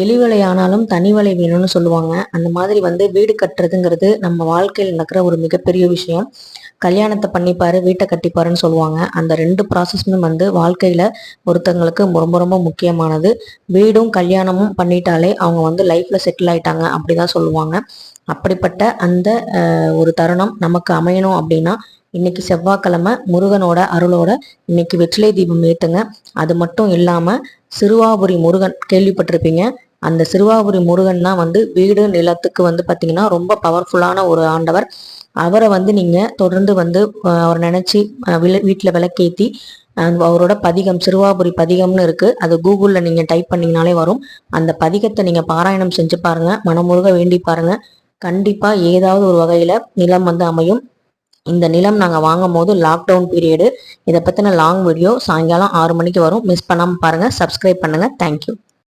எலி வலை தனி வலை வேணும்னு சொல்லுவாங்க. அந்த மாதிரி வந்து வீடு கட்டுறதுங்கிறது நம்ம வாழ்க்கையில் நடக்கிற ஒரு மிகப்பெரிய விஷயம். கல்யாணத்தை பண்ணிப்பாரு வீட்டை கட்டிப்பாருன்னு சொல்லுவாங்க. அந்த ரெண்டு ப்ராசஸ்மே வந்து வாழ்க்கையில் ஒருத்தங்களுக்கு ரொம்ப ரொம்ப முக்கியமானது. வீடும் கல்யாணமும் பண்ணிட்டாலே அவங்க வந்து லைஃப்பில் செட்டில் ஆயிட்டாங்க அப்படிதான் சொல்லுவாங்க. அப்படிப்பட்ட அந்த ஒரு தருணம் நமக்கு அமையணும் அப்படின்னா இன்னைக்கு செவ்வாய்க்கிழமை முருகனோட அருளோட இன்னைக்கு வெற்றிலை தீபம் ஏற்றுங்க அது மட்டும் இல்லாமல் சிறுவாபுரி முருகன் கேள்விப்பட்டிருப்பீங்க. அந்த சிறுவாபுரி முருகன் தான் வந்து வீடு நிலத்துக்கு வந்து பார்த்தீங்கன்னா ரொம்ப பவர்ஃபுல்லான ஒரு ஆண்டவர். அவரை வந்து நீங்கள் தொடர்ந்து வந்து அவரை நினச்சி விளை வீட்டில் விளக்கேத்தி அவரோட பதிகம் சிறுவாபுரி பதிகம்னு இருக்குது அது கூகுளில் நீங்கள் டைப் பண்ணிங்கனாலே வரும். அந்த பதிகத்தை நீங்கள் பாராயணம் செஞ்சு பாருங்கள் மனமுருக வேண்டி பாருங்கள் கண்டிப்பாக ஏதாவது ஒரு வகையில் நிலம் வந்து அமையும். இந்த நிலம் நாங்கள் வாங்கும் போது லாக்டவுன் பீரியடு இதை பற்றின லாங் வீடியோ சாயங்காலம் ஆறு மணிக்கு வரும். மிஸ் பண்ணாமல் பாருங்கள் சப்ஸ்கிரைப் பண்ணுங்கள் தேங்க்யூ